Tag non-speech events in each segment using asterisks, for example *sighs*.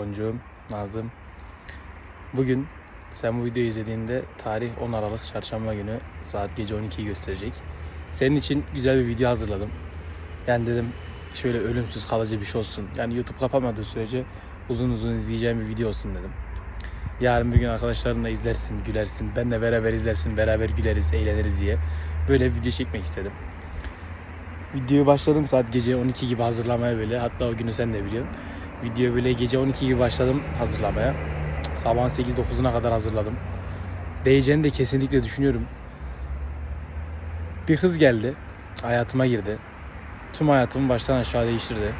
Boncuğum, Nazım. Bugün sen bu videoyu izlediğinde tarih 10 Aralık Çarşamba günü saat gece 12'yi gösterecek. Senin için güzel bir video hazırladım. Yani dedim şöyle ölümsüz kalıcı bir şey olsun. Yani YouTube kapamadığı sürece uzun uzun izleyeceğim bir video olsun dedim. Yarın bir gün arkadaşlarınla izlersin, gülersin. Ben de beraber izlersin, beraber güleriz, eğleniriz diye. Böyle bir video çekmek istedim. Videoyu başladım saat gece 12 gibi hazırlamaya böyle. Hatta o günü sen de biliyorsun. Video böyle gece 12 gibi başladım hazırlamaya. Sabahın 8-9'una kadar hazırladım. Değeceğini de kesinlikle düşünüyorum. Bir kız geldi. Hayatıma girdi. Tüm hayatımı baştan aşağı değiştirdi.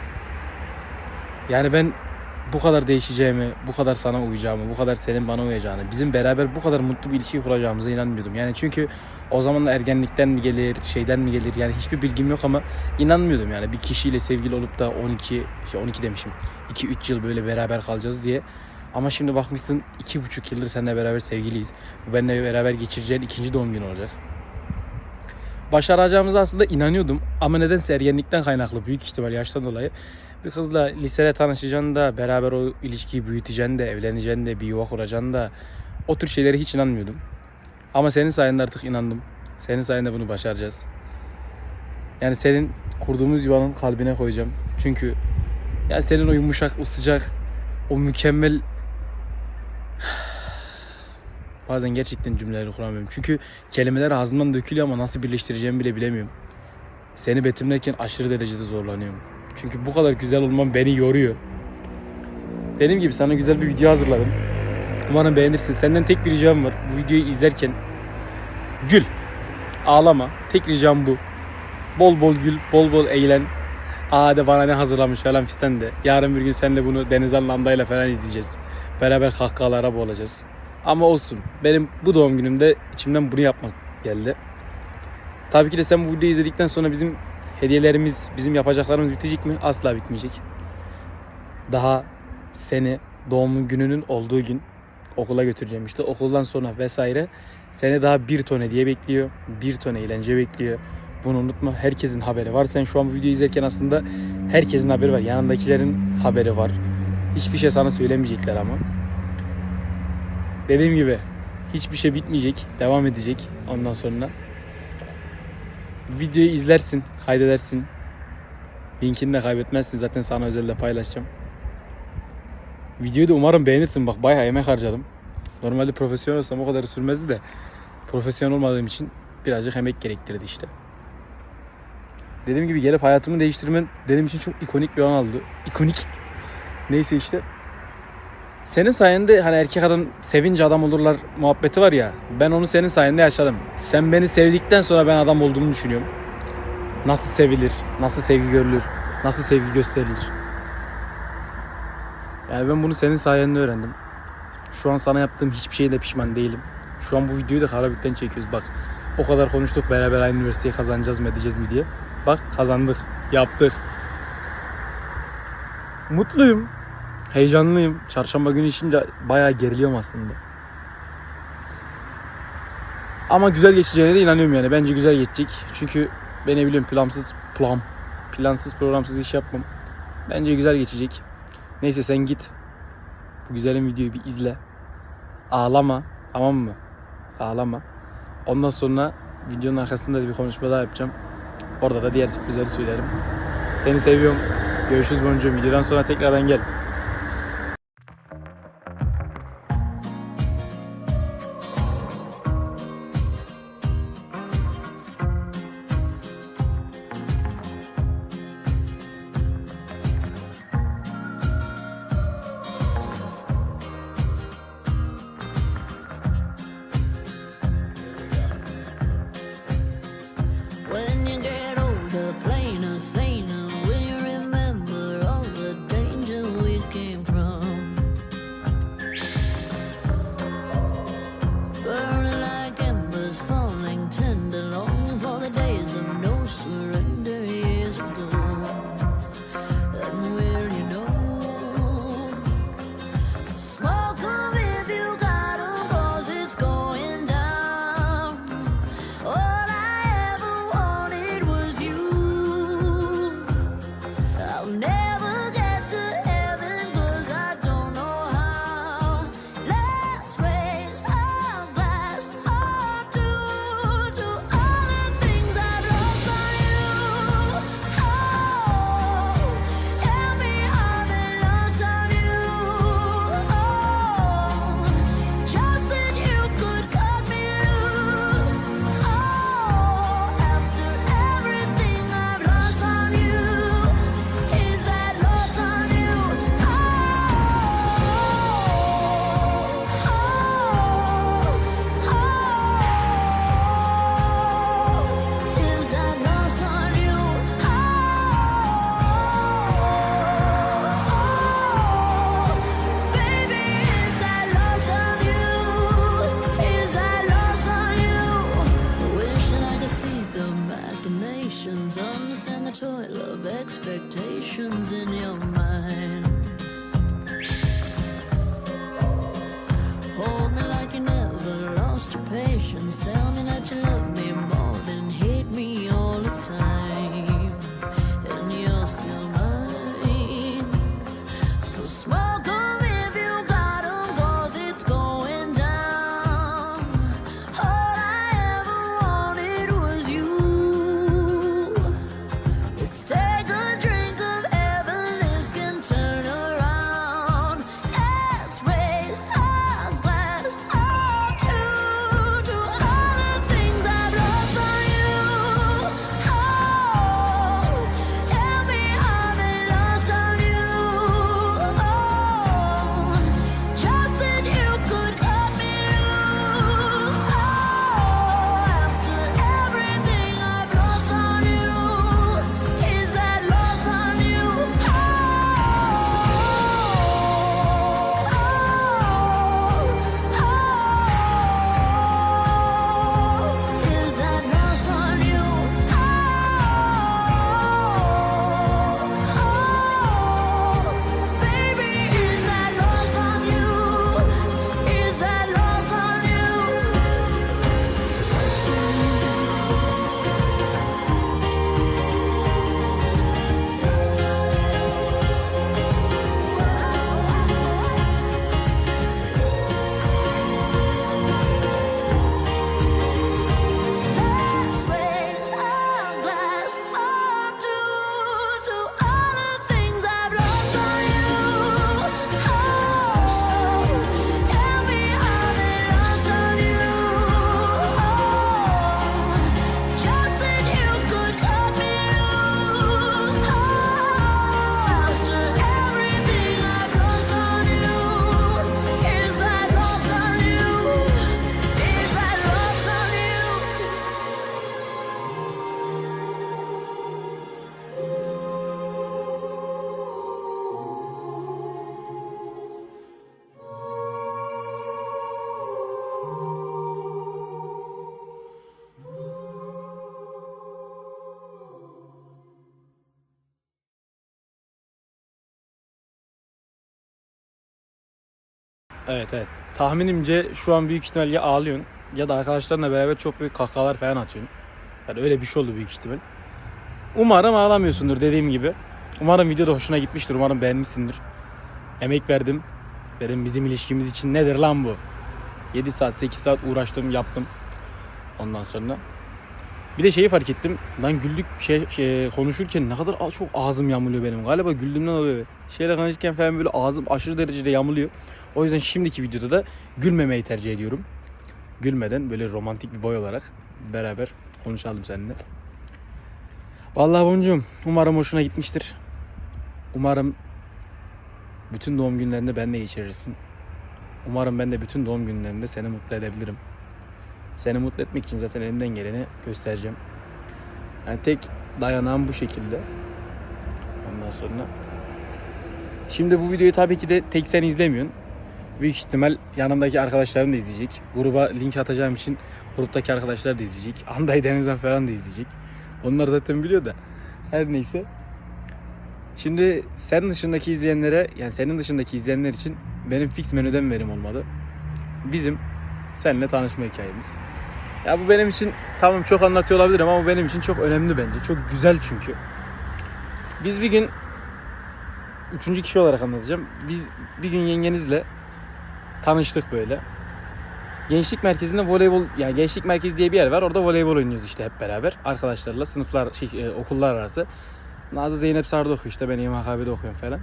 Yani ben bu kadar değişeceğimi, bu kadar sana uyacağımı, bu kadar senin bana uyacağını, bizim beraber bu kadar mutlu bir ilişki kuracağımıza inanmıyordum. Yani çünkü o zaman ergenlikten mi gelir, şeyden mi gelir yani hiçbir bilgim yok ama inanmıyordum yani bir kişiyle sevgili olup da 12, şey 12 demişim, 2-3 yıl böyle beraber kalacağız diye. Ama şimdi bakmışsın 2,5 yıldır seninle beraber sevgiliyiz. Bu benimle beraber geçireceğin ikinci doğum günü olacak. Başaracağımıza aslında inanıyordum ama nedense ergenlikten kaynaklı büyük ihtimal yaştan dolayı bir kızla lisede tanışacaksın da beraber o ilişkiyi büyüteceksin de evleneceksin de bir yuva kuracaksın da o tür şeylere hiç inanmıyordum. Ama senin sayende artık inandım. Senin sayende bunu başaracağız. Yani senin kurduğumuz yuvanın kalbine koyacağım. Çünkü yani senin o yumuşak, o sıcak, o mükemmel *sighs* Bazen gerçekten cümleleri kuramıyorum. Çünkü kelimeler ağzımdan dökülüyor ama nasıl birleştireceğimi bile bilemiyorum. Seni betimlerken aşırı derecede zorlanıyorum. Çünkü bu kadar güzel olman beni yoruyor. Dediğim gibi sana güzel bir video hazırladım. Umarım beğenirsin. Senden tek bir ricam var. Bu videoyu izlerken gül. Ağlama. Tek ricam bu. Bol bol gül, bol bol eğlen. Aa de bana ne hazırlamış falan fistan de. Yarın bir gün sen de bunu Denizhan Landa'yla falan izleyeceğiz. Beraber kahkahalara boğulacağız. Ama olsun. Benim bu doğum günümde içimden bunu yapmak geldi. Tabii ki de sen bu videoyu izledikten sonra bizim hediyelerimiz, bizim yapacaklarımız bitecek mi? Asla bitmeyecek. Daha seni doğum gününün olduğu gün okula götüreceğim işte. Okuldan sonra vesaire seni daha bir ton hediye bekliyor. Bir ton eğlence bekliyor. Bunu unutma. Herkesin haberi var. Sen şu an bu videoyu izlerken aslında herkesin haberi var. Yanındakilerin haberi var. Hiçbir şey sana söylemeyecekler ama. Dediğim gibi hiçbir şey bitmeyecek. Devam edecek ondan sonra. Videoyu izlersin, kaydedersin. Linkini de kaybetmezsin. Zaten sana özelde paylaşacağım. Videoyu da umarım beğenirsin. Bak bayağı emek harcadım. Normalde profesyonel olsam o kadar sürmezdi de profesyonel olmadığım için birazcık emek gerektirdi işte. Dediğim gibi gelip hayatımı değiştirmen benim için çok ikonik bir an oldu. İkonik. Neyse işte. Senin sayende hani erkek adam sevince adam olurlar muhabbeti var ya. Ben onu senin sayende yaşadım. Sen beni sevdikten sonra ben adam olduğumu düşünüyorum. Nasıl sevilir, nasıl sevgi görülür, nasıl sevgi gösterilir. Yani ben bunu senin sayende öğrendim. Şu an sana yaptığım hiçbir şeyde pişman değilim. Şu an bu videoyu da Karabük'ten çekiyoruz. Bak o kadar konuştuk beraber aynı üniversiteyi kazanacağız mı edeceğiz mi diye. Bak kazandık, yaptık. Mutluyum. Heyecanlıyım. Çarşamba günü içince bayağı geriliyorum aslında. Ama güzel geçeceğine de inanıyorum yani. Bence güzel geçecek. Çünkü ben ne biliyorum plansız plan plansız programsız iş yapmam. Bence güzel geçecek. Neyse sen git. Bu güzelim videoyu bir izle. Ağlama. Tamam mı? Ağlama. Ondan sonra videonun arkasında da bir konuşma daha yapacağım. Orada da diğer sürprizleri söylerim. Seni seviyorum. Görüşürüz boncuğum. Videodan sonra tekrardan gel. Evet evet. Tahminimce şu an büyük ihtimal ya ağlıyorsun ya da arkadaşlarınla beraber çok büyük kahkahalar falan atıyorsun. Yani öyle bir şey oldu büyük ihtimal. Umarım ağlamıyorsundur dediğim gibi. Umarım video da hoşuna gitmiştir. Umarım beğenmişsindir. Emek verdim. Dedim bizim ilişkimiz için nedir lan bu? 7 saat 8 saat uğraştım yaptım. Ondan sonra. Bir de şeyi fark ettim. Lan güldük şey, şey konuşurken ne kadar çok ağzım yamuluyor benim. Galiba güldüğümden oluyor. Şeyle konuşurken falan böyle ağzım aşırı derecede yamuluyor. O yüzden şimdiki videoda da gülmemeyi tercih ediyorum. Gülmeden böyle romantik bir boy olarak beraber konuşalım seninle. Vallahi boncuğum umarım hoşuna gitmiştir. Umarım bütün doğum günlerini benimle geçirirsin. Umarım ben de bütün doğum günlerinde seni mutlu edebilirim. Seni mutlu etmek için zaten elimden geleni göstereceğim. Yani tek dayanağım bu şekilde. Ondan sonra. Şimdi bu videoyu tabii ki de tek sen izlemiyorsun. Büyük ihtimal yanımdaki arkadaşlarım da izleyecek. Gruba link atacağım için gruptaki arkadaşlar da izleyecek. *laughs* Anday Denizhan falan da izleyecek. Onlar zaten biliyor da. Her neyse. Şimdi sen dışındaki izleyenlere yani senin dışındaki izleyenler için benim fix menüden verim olmadı. Bizim seninle tanışma hikayemiz. Ya bu benim için tamam çok anlatıyor olabilirim ama benim için çok önemli bence. Çok güzel çünkü. Biz bir gün üçüncü kişi olarak anlatacağım. Biz bir gün yengenizle tanıştık böyle. Gençlik merkezinde voleybol yani gençlik merkezi diye bir yer var. Orada voleybol oynuyoruz işte hep beraber. Arkadaşlarla sınıflar şey, e, okullar arası. Nazlı Zeynep Sarı'da okuyor işte ben İMHKB'de okuyorum falan.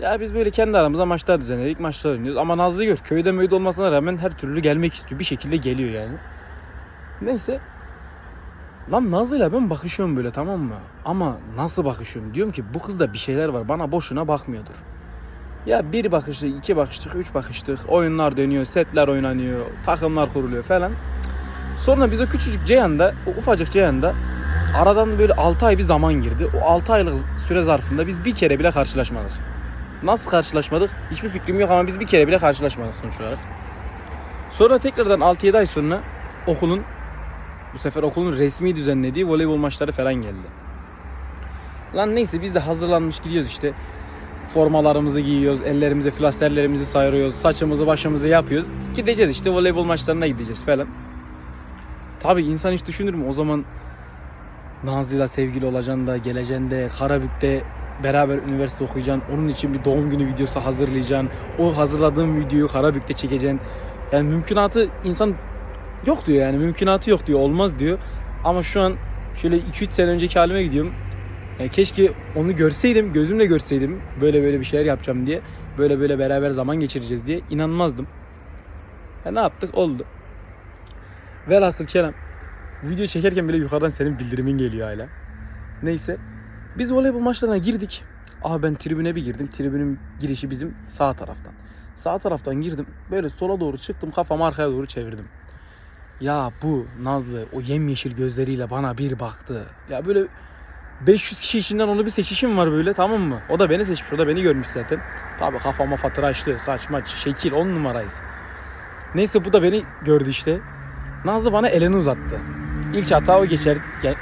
Ya biz böyle kendi aramızda maçlar düzenledik, maçlar oynuyoruz. Ama Nazlı gör köyde möyde olmasına rağmen her türlü gelmek istiyor. Bir şekilde geliyor yani. Neyse. Lan Nazlı'yla ben bakışıyorum böyle tamam mı? Ama nasıl bakışıyorum? Diyorum ki bu kızda bir şeyler var. Bana boşuna bakmıyordur. Ya bir bakıştık, iki bakıştık, üç bakıştık. Oyunlar dönüyor, setler oynanıyor, takımlar kuruluyor falan. Sonra biz o küçücük Ceyhan'da, o ufacık Ceyhan'da aradan böyle 6 ay bir zaman girdi. O 6 aylık süre zarfında biz bir kere bile karşılaşmadık. Nasıl karşılaşmadık? Hiçbir fikrim yok ama biz bir kere bile karşılaşmadık sonuç olarak. Sonra tekrardan 6-7 ay sonra okulun bu sefer okulun resmi düzenlediği voleybol maçları falan geldi. Lan neyse biz de hazırlanmış gidiyoruz işte. Formalarımızı giyiyoruz, ellerimize flasterlerimizi sayıyoruz, saçımızı başımızı yapıyoruz. Gideceğiz işte voleybol maçlarına gideceğiz falan. Tabi insan hiç düşünür mü o zaman Nazlı'yla sevgili olacaksın da geleceksin Karabük'te beraber üniversite okuyacaksın. Onun için bir doğum günü videosu hazırlayacaksın. O hazırladığın videoyu Karabük'te çekeceksin. Yani mümkünatı insan yok diyor yani mümkünatı yok diyor olmaz diyor. Ama şu an şöyle 2-3 sene önceki halime gidiyorum. Yani keşke onu görseydim, gözümle görseydim böyle böyle bir şeyler yapacağım diye. Böyle böyle beraber zaman geçireceğiz diye inanmazdım. Ya ne yaptık? Oldu. Velhasıl kelam. Video çekerken bile yukarıdan senin bildirimin geliyor hala. Neyse. Biz voleybol maçlarına girdik. Aha ben tribüne bir girdim. Tribünün girişi bizim sağ taraftan. Sağ taraftan girdim. Böyle sola doğru çıktım. Kafamı arkaya doğru çevirdim. Ya bu Nazlı o yemyeşil gözleriyle bana bir baktı. Ya böyle 500 kişi içinden onu bir seçişim var böyle tamam mı? O da beni seçmiş. O da beni görmüş zaten. Tabii kafama fatıraşlı, saç maç, şekil on numarayız. Neyse bu da beni gördü işte. Nazlı bana elini uzattı. İlk hata o geçer.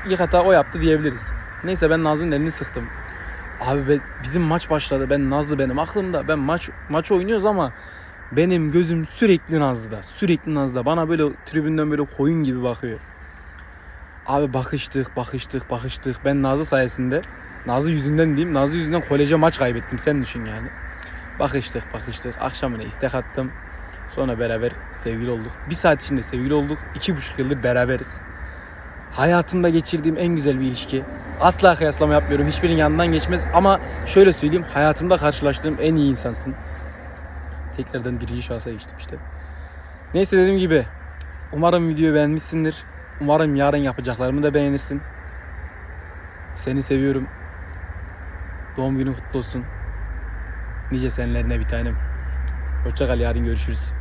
İlk hata o yaptı diyebiliriz. Neyse ben Nazlı'nın elini sıktım. Abi be, bizim maç başladı. Ben Nazlı benim aklımda. Ben maç maç oynuyoruz ama benim gözüm sürekli Nazlı'da. Sürekli Nazlı'da. Bana böyle tribünden böyle koyun gibi bakıyor. Abi bakıştık, bakıştık, bakıştık. Ben Nazlı sayesinde, Nazlı yüzünden diyeyim, Nazlı yüzünden koleje maç kaybettim. Sen düşün yani. Bakıştık, bakıştık. Akşamına istek attım. Sonra beraber sevgili olduk. Bir saat içinde sevgili olduk. İki buçuk yıldır beraberiz. Hayatımda geçirdiğim en güzel bir ilişki. Asla kıyaslama yapmıyorum. Hiçbirinin yanından geçmez. Ama şöyle söyleyeyim. Hayatımda karşılaştığım en iyi insansın. Tekrardan birinci şahsa geçtim işte. Neyse dediğim gibi. Umarım videoyu beğenmişsindir. Umarım yarın yapacaklarımı da beğenirsin. Seni seviyorum. Doğum günün kutlu olsun. Nice senelerine bir tanem. Hoşça kal yarın görüşürüz.